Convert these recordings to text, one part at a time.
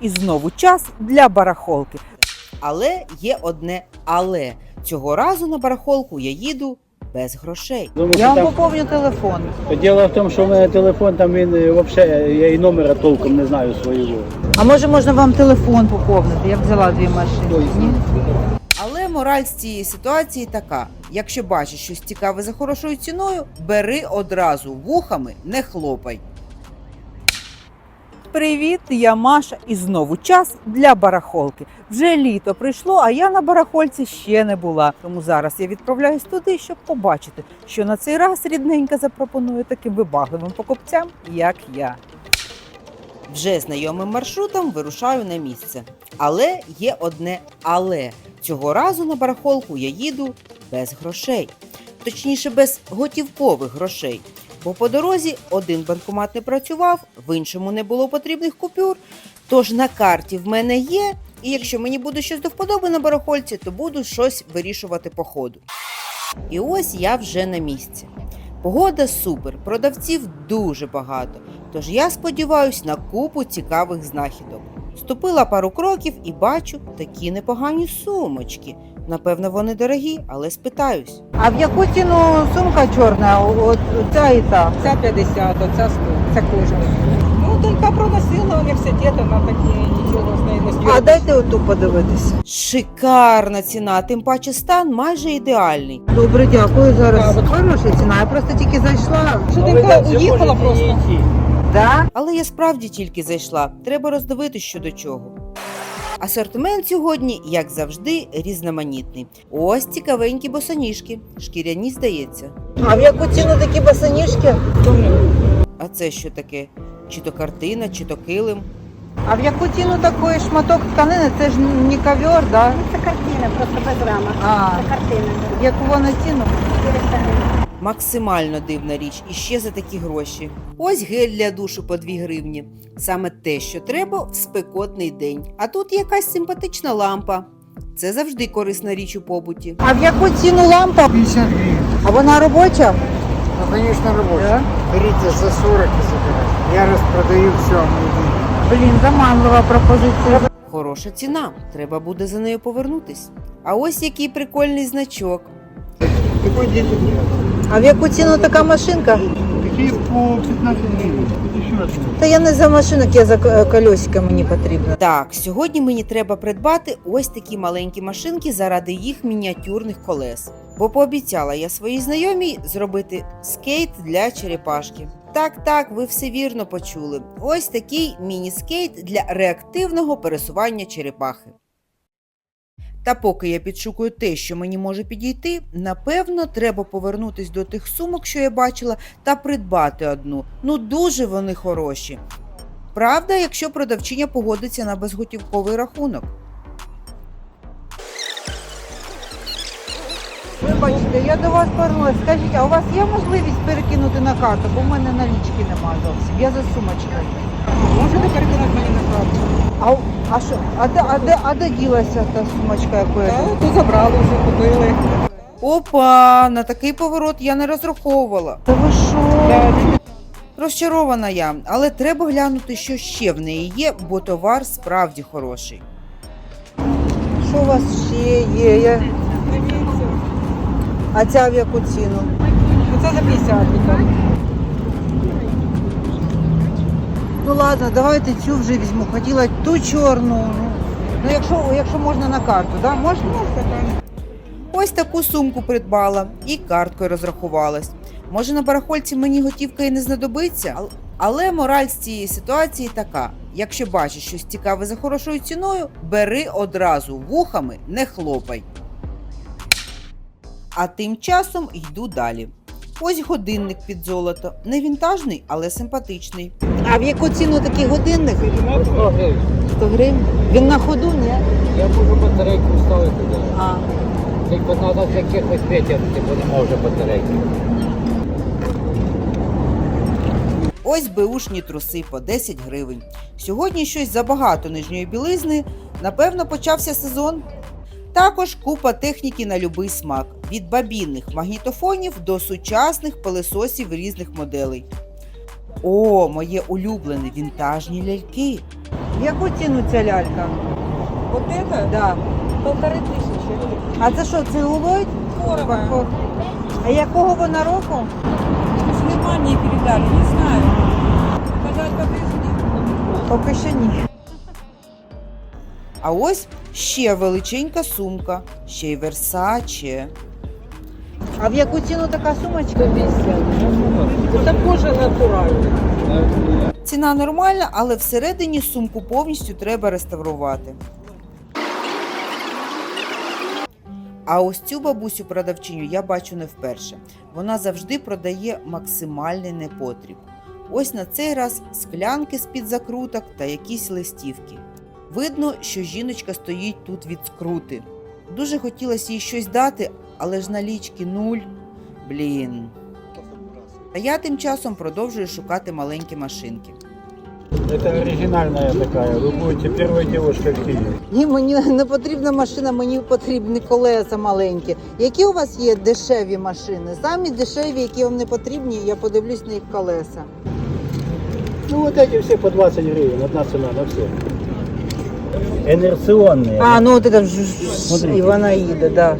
І знову час для барахолки. Але є одне але. Цього разу на барахолку я їду без грошей. Думаю, Я вам там... поповню телефон. Діло в тому, що в мене телефон там він взагалі, я і номера толком не знаю свого. А може можна вам телефон поповнити? Я взяла дві машини. Ні? Але мораль з цієї ситуації така: якщо бачиш щось цікаве за хорошою ціною, бери одразу вухами, не хлопай. Привіт, я Маша, і знову час для барахолки. Вже літо прийшло, а я на барахольці ще не була. Тому зараз я відправляюсь туди, щоб побачити, що на цей раз рідненька запропонує таким вибагливим покупцям, як я. Вже знайомим маршрутом вирушаю на місце. Але є одне але. Цього разу на барахолку я їду без грошей. Точніше, без готівкових грошей. Бо по дорозі один банкомат не працював, в іншому не було потрібних купюр. Тож на карті в мене є, і якщо мені буде щось до вподоби на барахольці, то буду щось вирішувати по ходу. І ось я вже на місці. Погода супер, продавців дуже багато. Тож я сподіваюсь на купу цікавих знахідок. Ступила пару кроків і бачу такі непогані сумочки. Напевно, вони дорогі, але спитаюсь. А в яку ціну сумка чорна? От ця і та. Ця 50, оця 100, це кожен. Ну, донька проносила університет, вона такі нічого з неї не співає. А дайте оту подивитися. Шикарна ціна, тим паче стан майже ідеальний. Добре, дякую. Зараз хороша ціна. Я просто тільки зайшла. Що донька уїхала просто. Да? Але я справді тільки зайшла. Треба роздивитись що до чого. Асортимент сьогодні, як завжди, різноманітний. Ось цікавенькі босоніжки. Шкіряні здається. А в яку ціну такі босоніжки? А це що таке? Чи то картина, чи то килим? А в яку ціну такий шматок тканини? Це ж не ковер, да? Це картина, просто без рамок. А, Це картина. яку вона ціну? 400 гривень. Максимально дивна річ і ще за такі гроші. Ось гель для душу по 2 гривні. Саме те, що треба в спекотний день. А тут якась симпатична лампа. Це завжди корисна річ у побуті. А в яку ціну лампа? 50 гривен. А вона робоча? Ну, конечно, рабочий. Берите за 40 и забирайте. Я распродаю все. Блін, заманлива пропозиція. Хороша ціна. Треба буде за нею повернутись. А ось який прикольний значок. 10 гривен? А в яку ціну така машинка? Такие по 15 гривен. Еще один. Та я не за машинок, я за колесика мені потрібно. Так, сьогодні мені треба придбати ось такі маленькі машинки заради їх мініатюрних колес. Бо пообіцяла я своїй знайомій зробити скейт для черепашки. Так, так, ви все вірно почули. Ось такий міні-скейт для реактивного пересування черепахи. Та поки я підшукую те, що мені може підійти, напевно, треба повернутись до тих сумок, що я бачила, та придбати одну. Ну дуже вони хороші. Правда, якщо продавчиня погодиться на безготівковий рахунок. Вибачте, я до вас повернулася. Скажіть, а у вас є можливість перекинути на карту? Бо в мене налічки немає зовсім. Я за сумочкою. Можете перекинути мені на карту? А, а що? А де, а де, а де ділася та сумочка, яку я Та, то забрали вже, купили. Опа, на такий поворот я не розраховувала. Та ви що? Розчарована я, але треба глянути, що ще в неї є, бо товар справді хороший. Що у вас ще є? Я... А ця в яку ціну? Оце за 50 тільки. Ну ладно, давайте цю вже візьму. Хотіла ту чорну. Ну, якщо, якщо можна на карту, да? можна? Ось таку сумку придбала і карткою розрахувалась. Може, на барахольці мені готівка і не знадобиться, але мораль з цієї ситуації така: якщо бачиш щось цікаве за хорошою ціною, бери одразу вухами, не хлопай. А тим часом йду далі. Ось годинник під золото. Не вінтажний, але симпатичний. А в яку ціну такий годинник? 100 гривень. Він на ходу, ні? Я можу батарейку вставити. да. А. Тільки треба з якихось витягнути, бо не може батарейки. Ось беушні труси по 10 гривень. Сьогодні щось забагато нижньої білизни. Напевно, почався сезон. Також купа техніки на любий смак: від бабінних магнітофонів до сучасних пилесосів різних моделей. О, моє улюблене вінтажні ляльки. В яку ціну ця лялька? Вот это Да. полторы тысячи. А це що, целулоїд? Дорого. А якого вона року? С Германии передали, не знаю. Сказать подожди. Поки що ні. А ось ще величенька сумка, ще й Версаче. А в яку ціну така сумочка? Это кожа натуральная. Ціна нормальна, але всередині сумку повністю треба реставрувати. А ось цю бабусю продавчиню я бачу не вперше. Вона завжди продає максимальний непотріб. Ось на цей раз склянки з-під закруток та якісь листівки. Видно, що жіночка стоїть тут від скрути. Дуже хотілося їй щось дати, але ж налічки нуль. Блін. А я тим часом продовжую шукати маленькі машинки. Это оригинальная такая. Вы будете первой девушкой в Киеве. Ні, мені не потрібна машина, мені потрібні колеса маленькі. Які у вас є дешеві машини? Самі дешеві, які вам не потрібні, я подивлюсь на їх колеса. Ну вот эти все по 20 гривен. Одна цена на все. Инерционные. А, ну от це ж Смотрите. їде, да.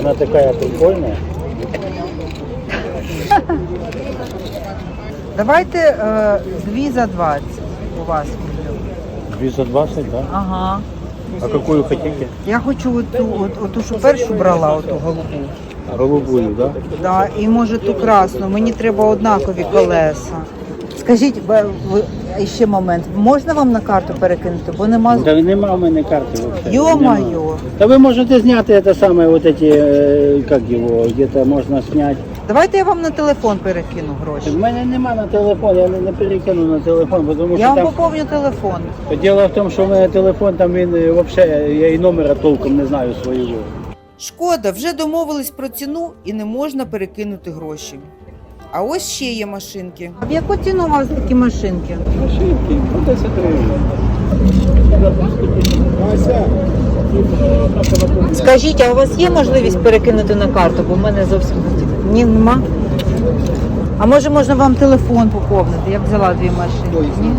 Она такая прикольная. Давайте е, дві за 20 у вас. 220, да? Ага. А какую хотите? Я хочу оту, от, оту, що першу брала, оту голубу. Голубую, да? Да, і може ту красну. Мені треба однакові колеса. Скажіть, бе- ви і ще момент, можна вам на карту перекинути? Бо нема. Та нема в мене карти вообще. Йо-моє. Нема. Та ви можете зняти это самое, вот эти, э, как его, где-то можна снять. Давайте я вам на телефон перекину гроші. В мене нема на телефон, я не, не перекину на телефон, тому Я що вам там... поповню телефон. Діло в тому, що в мене телефон, там він е, вообще, я і номера толком не знаю свого. Шкода, вже домовились про ціну і не можна перекинути гроші. А ось ще є машинки. А в яку ціну у вас такі машинки? Машинки, по 10 гривень. Скажіть, а у вас є можливість перекинути на карту, бо в мене зовсім ні, нема. А може можна вам телефон поповнити? Я взяла дві машини. Ні?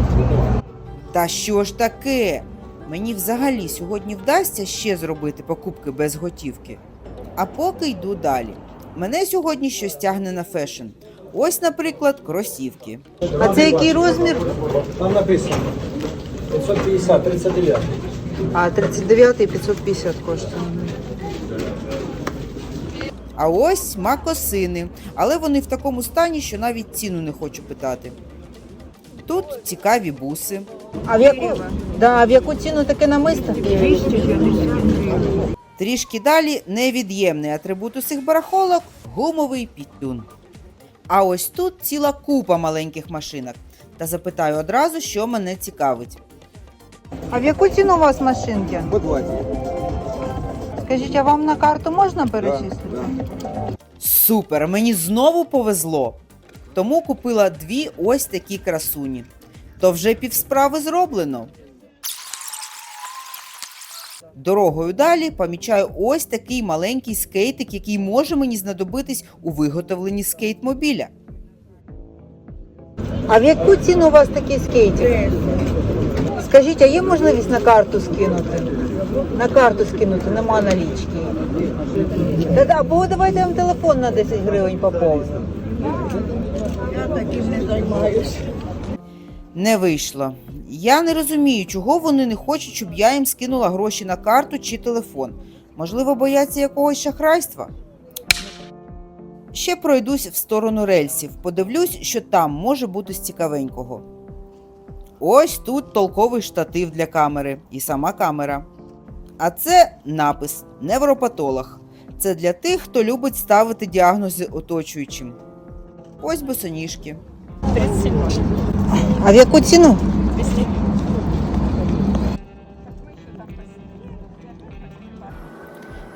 Та що ж таке? Мені взагалі сьогодні вдасться ще зробити покупки без готівки. А поки йду далі. Мене сьогодні щось тягне на фешн. Ось, наприклад, кросівки. А це який розмір? Там написано 550, 39. А 39 і 550 коштує. А ось макосини, але вони в такому стані, що навіть ціну не хочу питати. Тут цікаві буси. А в яку, да, в яку ціну таке намисто? Трішки далі невід'ємний атрибут усіх барахолок гумовий пітюн. А ось тут ціла купа маленьких машинок. Та запитаю одразу, що мене цікавить. А в яку ціну у вас машинки? По 20. Скажіть, а вам на карту можна перечислити? Супер! Мені знову повезло. Тому купила дві ось такі красуні. То вже півсправи зроблено. Дорогою далі помічаю ось такий маленький скейтик, який може мені знадобитись у виготовленні скейтмобіля. А в яку ціну у вас такий скейтик? Скажіть, а є можливість на карту скинути? На карту скинути, нема налічки. Та да, або давайте я вам телефон на 10 гривень поповню. Я таким не займаюся. Не вийшло. Я не розумію, чого вони не хочуть, щоб я їм скинула гроші на карту чи телефон. Можливо, бояться якогось шахрайства. Ще пройдусь в сторону рельсів, подивлюсь, що там може бути з цікавенького. Ось тут толковий штатив для камери і сама камера. А це напис Невропатолог. Це для тих, хто любить ставити діагнози оточуючим. Ось босоніжки. 37 А в яку ціну?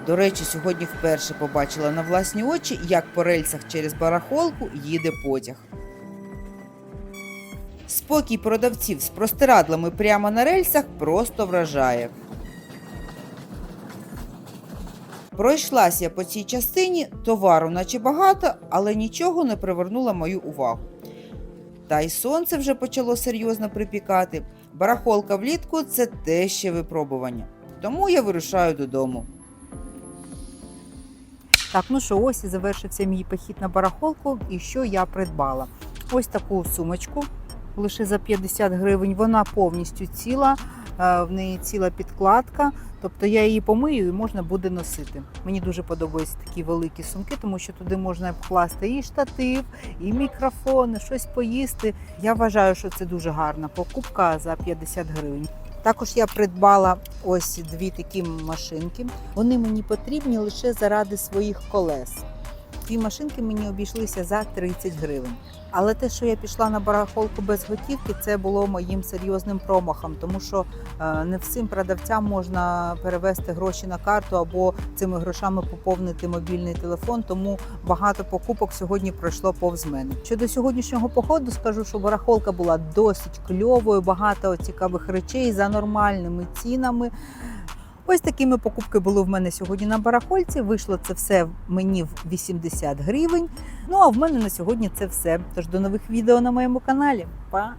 До речі, сьогодні вперше побачила на власні очі, як по рельсах через барахолку їде потяг. Спокій продавців з простирадлами прямо на рельсах просто вражає. Пройшлася я по цій частині, товару наче багато, але нічого не привернуло мою увагу. Та й сонце вже почало серйозно припікати, Барахолка влітку це те ще випробування. Тому я вирушаю додому. Так, ну що, ось і завершився мій похід на барахолку. І що я придбала? Ось таку сумочку лише за 50 гривень. Вона повністю ціла, в неї ціла підкладка. Тобто я її помию і можна буде носити. Мені дуже подобаються такі великі сумки, тому що туди можна вкласти і штатив, і мікрофон, і щось поїсти. Я вважаю, що це дуже гарна покупка за 50 гривень. Також я придбала ось дві такі машинки. Вони мені потрібні лише заради своїх колес. Дві машинки мені обійшлися за 30 гривень. Але те, що я пішла на барахолку без готівки, це було моїм серйозним промахом, тому що е, не всім продавцям можна перевести гроші на карту або цими грошами поповнити мобільний телефон. Тому багато покупок сьогодні пройшло повз мене. Щодо сьогоднішнього походу, скажу, що барахолка була досить кльовою, багато цікавих речей за нормальними цінами. Ось такими покупки були в мене сьогодні на барахольці. Вийшло це все мені в 80 гривень. Ну а в мене на сьогодні це все. Тож до нових відео на моєму каналі. Па!